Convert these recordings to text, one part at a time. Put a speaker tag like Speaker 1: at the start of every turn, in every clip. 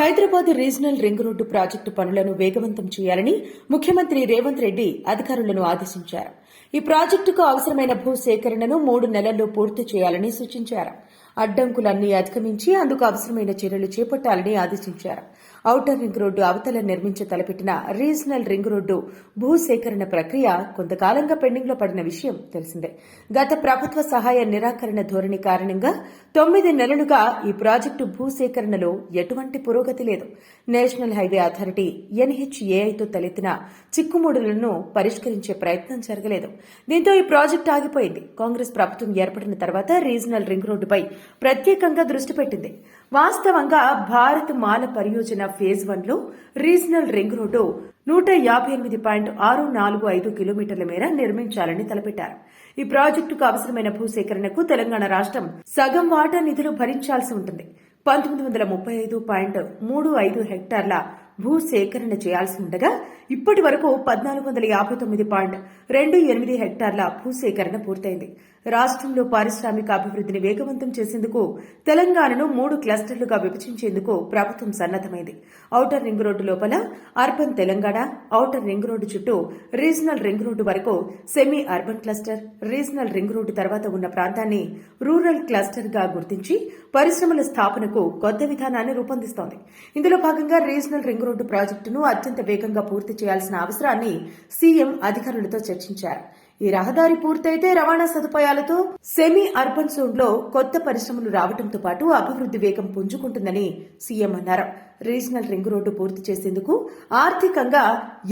Speaker 1: Hyderabad regional ring road project పనులను వేగవంతం చేయాలని ముఖ్యమంత్రి రేవంత్ రెడ్డి అధికారులను ఆదేశించారు. ఈ ప్రాజెక్టుకు అవసరమైన భూ సేకరణను మూడు నెలల్లో పూర్తి చేయాలని సూచించారు. అడ్డంకులన్నీ అధిగమించి అందుకు అవసరమైన చర్యలు చేపట్టాలని ఆదేశించారు. ఔటర్ రింగ్ రోడ్డు అవతల నిర్మించ తలపెట్టిన రీజనల్ రింగ్ రోడ్డు భూసేకరణ ప్రక్రియ కొంతకాలంగా పెండింగ్లో పడిన విషయం తెలిసిందే. గత ప్రభుత్వ సహాయ నిరాకరణ ధోరణి కారణంగా తొమ్మిది నెలలుగా ఈ ప్రాజెక్టు భూసేకరణలో ఎటువంటి పురోగతి లేదు. నేషనల్ హైవే అథారిటీ ఎన్హెచ్ఏఐతో తలెత్తిన చిక్కుముడులను పరిష్కరించే ప్రయత్నం జరగలేదు. దీంతో ఈ ప్రాజెక్టు ఆగిపోయింది. కాంగ్రెస్ ప్రభుత్వం ఏర్పడిన తర్వాత రీజనల్ రింగ్ రోడ్డుపై ప్రత్యేకంగా దృష్టి పెట్టింది. వాస్తవంగా భారత్ మాల పరియోజన ఫేజ్ వన్లో రీజనల్ రింగ్ రోడ్డు నూట యాభై ఎనిమిది పాయింట్ ఆరు నాలుగు ఐదు కిలోమీటర్ల మేర నిర్మించాలని తలపెట్టారు. ఈ ప్రాజెక్టుకు అవసరమైన భూసేకరణకు తెలంగాణ రాష్ట్రం సగం వాటా నిధులు భరించాల్సి ఉంటుంది. పంతొమ్మిది వందల ముప్పై ఐదు పాయింట్ మూడు ఐదు హెక్టార్ల భూ సేకరణ చేయాల్సి ఉండగా ఇప్పటి వరకు పద్నాలుగు వందల యాభై తొమ్మిది పాయింట్ రెండు ఎనిమిది హెక్టార్ల భూసేకరణ పూర్తయింది. రాష్ట్రంలో పారిశ్రామిక అభివృద్ధిని వేగవంతం చేసేందుకు తెలంగాణను మూడు క్లస్టర్లుగా విభజించేందుకు ప్రభుత్వం సన్నద్దమైంది ఔటర్ రింగ్ రోడ్డు లోపల urban Telangana outer ring road చుట్టూ రీజనల్ రింగ్ రోడ్డు వరకు semi urban cluster regional ring road తర్వాత ఉన్న ప్రాంతాన్ని రూరల్ క్లస్టర్గా గుర్తించి పరిశ్రమల స్థాపనకు కొత్త విధానాన్ని రూపొందిస్తోంది. ఇందులో భాగంగా రీజనల్ రింగ్ రోడ్డు ప్రాజెక్టును అత్యంత వేగంగా పూర్తి చేయాల్సిన అవసరాన్ని సీఎం అధికారులతో చర్చించారు. ఈ రహదారి పూర్తయితే రవాణా సదుపాయాలతో సెమీ అర్బన్ జోన్లో కొత్త పరిశ్రమలు రావడంతో పాటు అభివృద్ది వేగం పుంజుకుంటుందని సీఎం అన్నారు. రీజనల్ రింగ్ రోడ్డు పూర్తి చేసేందుకు ఆర్థికంగా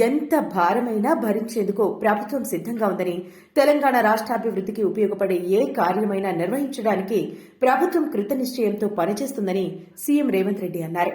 Speaker 1: ఎంత భారమైనా భరించేందుకు ప్రభుత్వం సిద్ధంగా ఉందని తెలంగాణ రాష్ట్రాభివృద్ధికి ఉపయోగపడే ఏ కార్యమైనా నిర్వహించడానికి ప్రభుత్వం కృతనిశ్చయంతో పనిచేస్తుందని సీఎం రేవంత్ రెడ్డి అన్నారు.